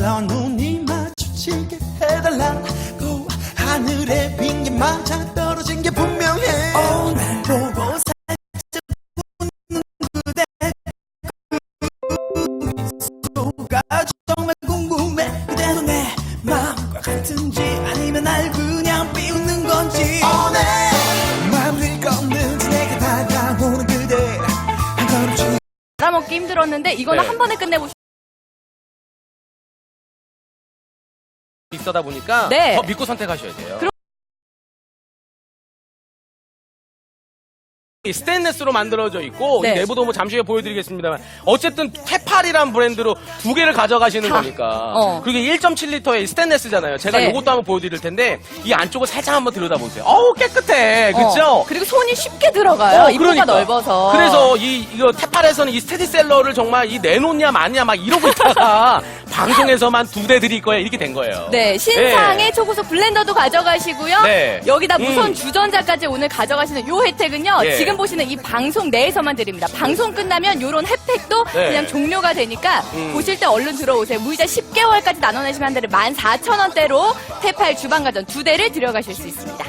너 눈이 마주치게 해달라고 하늘에 빈 게 맞아 떨어진 게 분명해. 오늘 보고 살짝 웃는 그대 그 미소가 정말 궁금해. 그대도 내 마음과 같은지 아니면 날 그냥 비웃는 건지. 오늘 마음을 걷는 내게 다가오는 그대 한 걸음씩 알아먹기 힘들었는데 이거는 네. 한 번에 끝내고 싶... 비싸다 보니까 네. 더 믿고 선택하셔야 돼요. 그럼- 이 스테인레스로 만들어져 있고 네. 이 내부도 뭐 잠시 후에 보여드리겠습니다만 어쨌든 테팔이란 브랜드로 두 개를 가져가시는 다. 거니까 어. 그게 1.7리터의 스테인레스잖아요. 제가 네. 이것도 한번 보여드릴 텐데 이 안쪽을 살짝 한번 들여다보세요. 어우 깨끗해? 어, 그리고 손이 쉽게 들어가요. 입구가 넓어서. 그래서 이 이거 테팔에서는 이 스테디셀러를 정말 이 내놓냐 마냐 막 이러고 있다가 방송에서만 두 대 드릴 거야 이렇게 된 거예요. 네, 신상의 네. 초고속 블렌더도 가져가시고요. 네. 여기다 무선 음. 주전자까지 오늘 가져가시는 요 혜택은요. 예. 지금 보시는 이 방송 내에서만 드립니다. 방송 끝나면 요런 혜택도 네. 그냥 종료가 되니까 음. 보실 때 얼른 들어오세요. 무이자 10개월까지 나눠내시면 한 달에 14,000원대로 테팔 주방가전 두 대를 들여가실 수 있습니다.